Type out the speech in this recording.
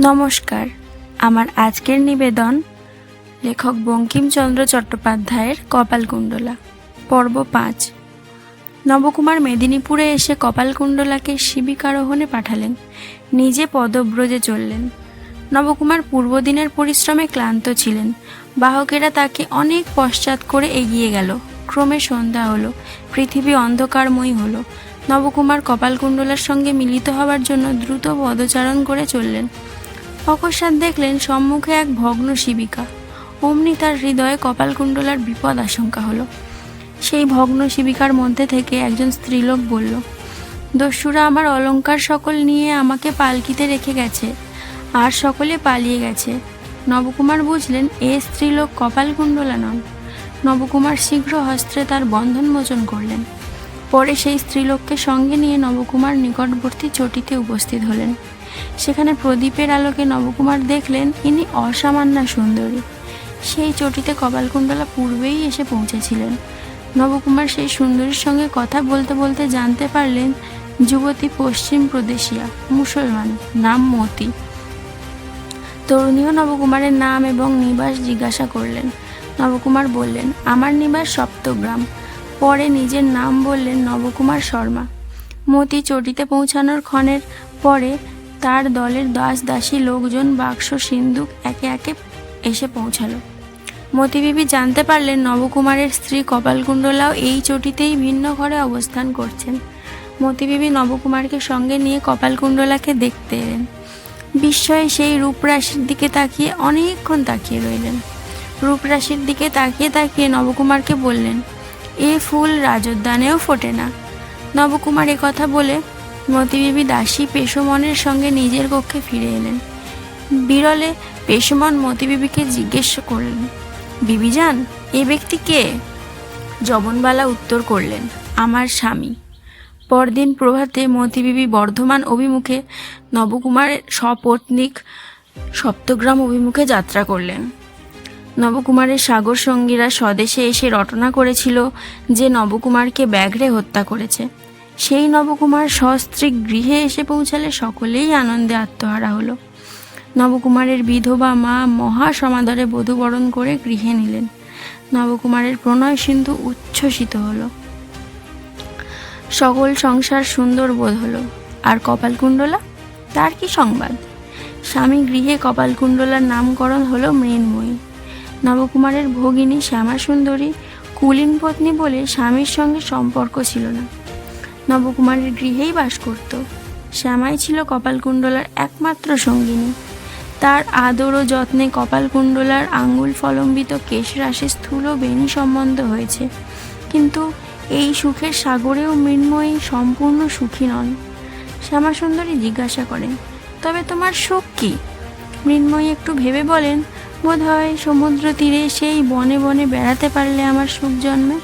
নমস্কার। আমার আজকের নিবেদন লেখক বঙ্কিমচন্দ্র চট্টোপাধ্যায়ের কপালকুণ্ডলা, পর্ব পাঁচ। নবকুমার মেদিনীপুরে এসে কপালকুণ্ডলাকে শিবিকারোহণে পাঠালেন। নিজে পদব্রজে চললেন। নবকুমার পূর্বদিনের পরিশ্রমে ক্লান্ত ছিলেন। বাহকেরা তাকে অনেক পশ্চাৎ করে এগিয়ে গেল। ক্রমে সন্ধ্যা হলো, পৃথিবী অন্ধকারময়ী হলো। নবকুমার কপালকুণ্ডলার সঙ্গে মিলিত হবার জন্য দ্রুত পদচারণ করে চললেন। অকস্মাৎ দেখলেন সম্মুখে এক ভগ্ন শিবিকা। অমনি তার হৃদয়ে কপালকুণ্ডলার বিপদ আশঙ্কা হলো। সেই ভগ্ন শিবিকার মধ্যে থেকে একজন স্ত্রীলোক বলল, দস্যুরা আমার অলঙ্কার সকল নিয়ে আমাকে পালকিতে রেখে গেছে, আর সকলে পালিয়ে গেছে। নবকুমার বুঝলেন, এ স্ত্রীলোক কপালকুণ্ডলা নন। নবকুমার শীঘ্র হস্ত্রে তার বন্ধন মোচন করলেন। পরে সেই স্ত্রীলোককে সঙ্গে নিয়ে নবকুমার নিকটবর্তী চটিতে উপস্থিত হলেন। সেখানে প্রদীপের আলোকে নবকুমার দেখলেন ইনি অসামান্যা সুন্দরী। সেই চটিতে কপালকুণ্ডলা পূর্বেই এসে পৌঁছেছিলেন। নবকুমার সেই সুন্দরীর সঙ্গে কথা বলতে বলতে জানতে পারলেন, যুবতী পশ্চিম প্রদেশিয়া, মুসলমান, নাম মতি। তরুণীও নবকুমারের নাম এবং নিবাস জিজ্ঞাসা করলেন। নবকুমার বললেন, আমার নিবাস সপ্তগ্রাম। পরে নিজের নাম বললেন নবকুমার শর্মা। মতি চটিতে পৌঁছানোর ক্ষণের পরে তার দলের দাস দাসী লোকজন বাক্স সিন্ধুক একে একে এসে পৌঁছালো। মতিবিবি জানতে পারলেন নবকুমারের স্ত্রী কপালকুণ্ডলাও এই চটিতেই ভিন্ন ঘরে অবস্থান করছেন। মতিবিবি নবকুমারকে সঙ্গে নিয়ে কপালকুণ্ডলাকে দেখতে এলেন। বিস্ময়ে সেই রূপরাশির দিকে তাকিয়ে অনেকক্ষণ তাকিয়ে রইলেন। রূপরাশির দিকে তাকিয়ে তাকিয়ে নবকুমারকে বললেন এ ফুল রাজোদ্যানেও ফোটে না। নবকুমার কথা বলে মতিবিবি দাসী পেশমনের সঙ্গে নিজের কক্ষে ফিরে এলেন। বিরলে পেশমন মতিবিবিকে জিজ্ঞেস করলেন বিবিজান এ ব্যক্তি কে? জবনবালা উত্তর করলেন, আমার স্বামী। পরদিন প্রভাতে মতিবিবি বর্ধমান অভিমুখে নবকুমারের সপত্নিক সপ্তগ্রাম অভিমুখে যাত্রা করলেন। নবকুমারের সাগর সঙ্গীরা স্বদেশে এসে রটনা করেছিল যে নবকুমারকে ব্যাঘ্রে হত্যা করেছে। সেই নবকুমার সস্ত্রী গৃহে এসে পৌঁছালে সকলেই আনন্দে আত্মহারা হলো। নবকুমারের বিধবা মা মহা সমাদরে বধূবরণ করে গৃহে নিলেন। নবকুমারের প্রণয় সিন্ধু উচ্ছ্বসিত হলো। সকল সংসার সুন্দর বোধ হলো। আর কপালকুণ্ডলা? তার কি সংবাদ? স্বামী গৃহে কপালকুণ্ডলার নামকরণ হলো মৃন্ময়ী। নবকুমারের ভগিনী শ্যামা সুন্দরী কুলীন পত্নী বলে স্বামীর সঙ্গে সম্পর্ক ছিল না। নবকুমারের গৃহেই বাস করত। শ্যামাই ছিল কপালকুণ্ডলার একমাত্র সঙ্গিনী। তার আদর ও যত্নে কপালকুণ্ডলার আঙ্গুল ফলম্বিত কেশরাশি স্থূল বেণী সম্বন্ধ হয়েছে। কিন্তু এই সুখের সাগরেও মৃন্ময়ী সম্পূর্ণ সুখী নন। শ্যামাসুন্দরী জিজ্ঞাসা করেন তবে তোমার সুখ কি? মৃন্ময়ী একটু ভেবে বলেন বোধ হয় সমুদ্র তীরে সেই বনে বনে বেড়াতে পারলে আমার সুখ জন্মে।